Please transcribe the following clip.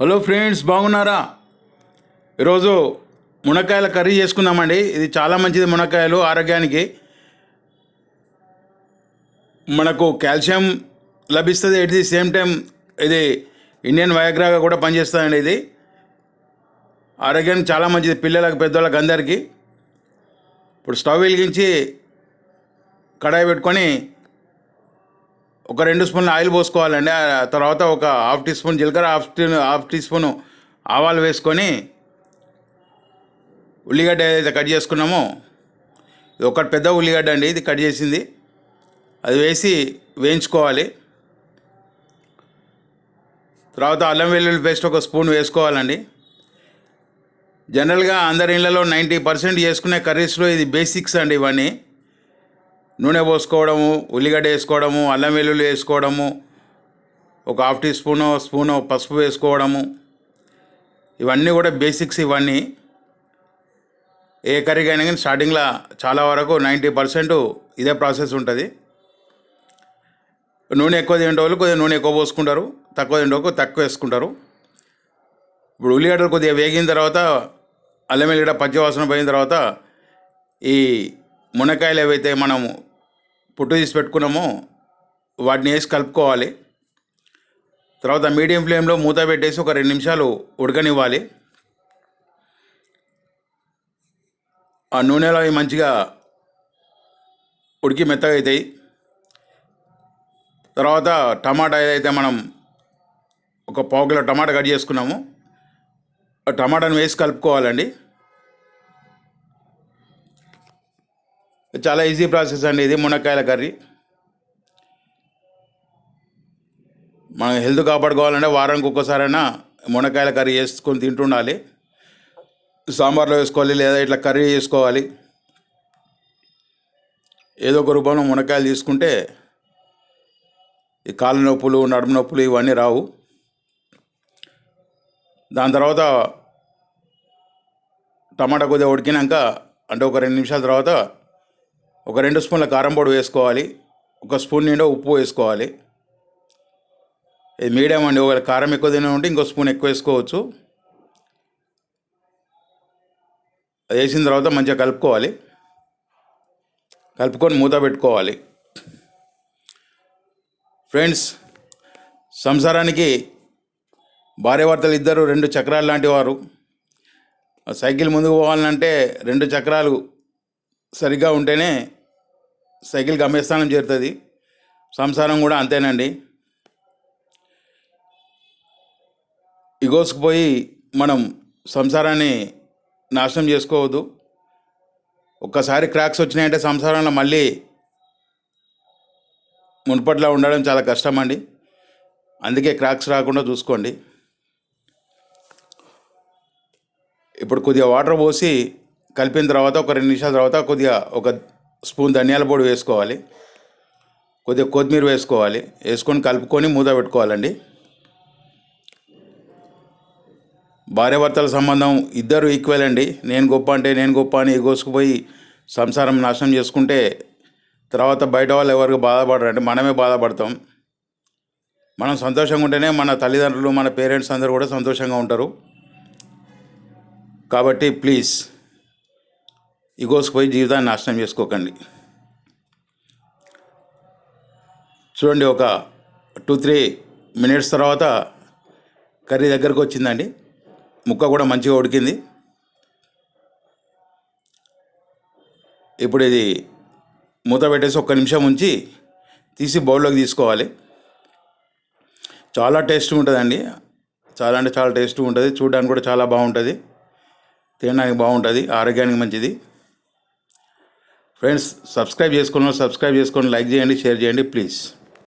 Hello friends బాగున్నారా? ఈరోజు మునక్కాయల curry చేసుకుందామండి. ఇది చాలా మంచిది మునక్కాయలు ఆరోగ్యానికి. మనకు కాల్షియం లభిస్తుంది. ఎట్ ది సేమ్ టైం ఇది ఇండియన్ వయాగ్రాగా కూడా పనిచేస్తుందండి ఇది. ఆరోగ్యానికి చాలా మంచిది పిల్లలకు పెద్దవాళ్ళకి అందరికీ. ఇప్పుడు స్టవ్ వెలిగించి కడాయి పెట్టుకొని ఒక రెండు స్పూన్లు ఆయిల్ పోసుకోవాలండి. ఆ తర్వాత ఒక హాఫ్ టీ స్పూన్ జీలకర్ర half tea half teaspoon ఆవాలు వేసుకొని ఉల్లిగడ్డ ఏదైతే కట్ చేసుకున్నామో ఇది ఒకటి పెద్ద ఉల్లిగడ్డ అండి ఇది కట్ చేసింది. అది వేసి వేయించుకోవాలి. తర్వాత అల్లం వెల్లుల్లి పేస్ట్ ఒక స్పూన్ వేసుకోవాలండి. జనరల్గా అందరి ఇళ్ళలో నైంటీ పర్సెంట్ చేసుకునే కర్రీస్లో ఇది బేసిక్స్ అండి ఇవన్నీ. నూనె పోసుకోవడము ఉల్లిగడ్డ వేసుకోవడము అల్లం వెల్లుల్లి వేసుకోవడము ఒక హాఫ్ టీ స్పూను స్పూను పసుపు వేసుకోవడము. ఇవన్నీ కూడా బేసిక్స్ ఇవన్నీ. ఏ కర్రీకి అయినా కానీ స్టార్టింగ్లో చాలా వరకు నైంటీ పర్సెంట్ ఇదే ప్రాసెస్ ఉంటుంది. నూనె ఎక్కువ తింటే వాళ్ళు కొద్దిగా నూనె ఎక్కువ పోసుకుంటారు తక్కువ తింటే వాళ్ళు తక్కువ వేసుకుంటారు. ఇప్పుడు ఉల్లిగడ్డలు కొద్దిగా వేగిన తర్వాత అల్లం వెల్లిగడ్డ పచ్చివాసన పోయిన తర్వాత ఈ మునక్కాయలు ఏవైతే మనము పుట్టు తీసి పెట్టుకున్నామో. వాటిని వేసి కలుపుకోవాలి. తర్వాత మీడియం ఫ్లేమ్లో మూత పెట్టేసి ఒక రెండు నిమిషాలు ఉడకనివ్వాలి. ఆ నూనెలో అవి మంచిగా ఉడికి మెత్తగా అవుతాయి తర్వాత టమాటా ఏదైతే మనం ఒక పావు కిలో టమాటా కట్ చేసుకున్నాము ఆ టమాటాను వేసి కలుపుకోవాలండి. చాలా ఈజీ ప్రాసెస్ అండి ఇది మునక్కాయల కర్రీ. మనం హెల్త్ కాపాడుకోవాలంటే వారానికి ఒక్కసారైనా మునక్కాయల కర్రీ చేసుకొని తింటుండాలి. సాంబార్లో వేసుకోవాలి లేదా ఇట్లా కర్రీ చేసుకోవాలి. ఏదో ఒక రూపంలో మునక్కాయలు తీసుకుంటే ఈ కాళ్ళ నొప్పులు నడుము నొప్పులు ఇవన్నీ రావు. దాని తర్వాత టమాటా కొద్దిగా ఉడికినాక అంటే ఒక రెండు నిమిషాల తర్వాత ఒక రెండు స్పూన్ల కారం పొడి వేసుకోవాలి ఒక స్పూన్ నిండా ఉప్పు వేసుకోవాలి. ఇది మీడియం అండి ఒకవేళ కారం ఎక్కువ తినే ఉంటే ఇంకో స్పూన్ ఎక్కువ వేసుకోవచ్చు. అది వేసిన తర్వాత మంచిగా కలుపుకోవాలి. కలుపుకొని మూత పెట్టుకోవాలి. ఫ్రెండ్స్ సంసారానికి భార్యాభర్తలు ఇద్దరు రెండు చక్రాలు లాంటి వారు. సైకిల్ ముందుకు పోవాలంటే రెండు చక్రాలు సరిగ్గా ఉంటేనే సైకిల్ గమ్యస్థానం చేరుతుంది. సంసారం కూడా అంతేనండి. ఇగోసుకుపోయి మనం సంసారాన్ని నాశనం చేసుకోవద్దు. ఒక్కసారి క్రాక్స్ వచ్చినాయంటే సంసారంలో మళ్ళీ మునుపట్లో ఉండడం చాలా కష్టం అండి అందుకే క్రాక్స్ రాకుండా చూసుకోండి. ఇప్పుడు కొద్దిగా వాటర్ పోసి కలిపిన తర్వాత ఒక రెండు నిమిషాల తర్వాత కొద్దిగా ఒక స్పూన్ ధనియాల పొడి వేసుకోవాలి. కొద్దిగా కొత్తిమీర వేసుకోవాలి. వేసుకొని కలుపుకొని మూత పెట్టుకోవాలండి. భార్యాభర్తల సంబంధం ఇద్దరు ఈక్వల్ అండి. నేను గొప్ప అంటే నేను గొప్ప అని ఎగోసుకుపోయి సంసారం నాశనం చేసుకుంటే తర్వాత బయట వాళ్ళు ఎవరికి బాధపడరండి మనమే బాధపడతాం. మనం సంతోషంగా ఉంటేనే మన తల్లిదండ్రులు మన పేరెంట్స్ అందరూ కూడా సంతోషంగా ఉంటారు. కాబట్టి ప్లీజ్ ఇగోసిపోయి జీవితాన్ని నాశనం చేసుకోకండి. చూడండి ఒక టూ త్రీ మినిట్స్ తర్వాత కర్రీ దగ్గరకు వచ్చిందండి. ముక్క కూడా మంచిగా ఉడికింది. ఇప్పుడు ఇది మూత పెట్టేసి ఒక్క నిమిషం ఉంచి తీసి బౌల్లోకి తీసుకోవాలి. చాలా టేస్ట్గా ఉంటుందండి. చాలా అంటే చాలా టేస్ట్గా ఉంటుంది. చూడడానికి కూడా చాలా బాగుంటుంది. తినడానికి బాగుంటుంది. ఆరోగ్యానికి మంచిది. ఫ్రెండ్స్ సబ్స్క్రైబ్ చేసుకున్న సబ్స్క్రైబ్ చేసుకొని లైక్ చేయండి షేర్ చేయండి ప్లీజ్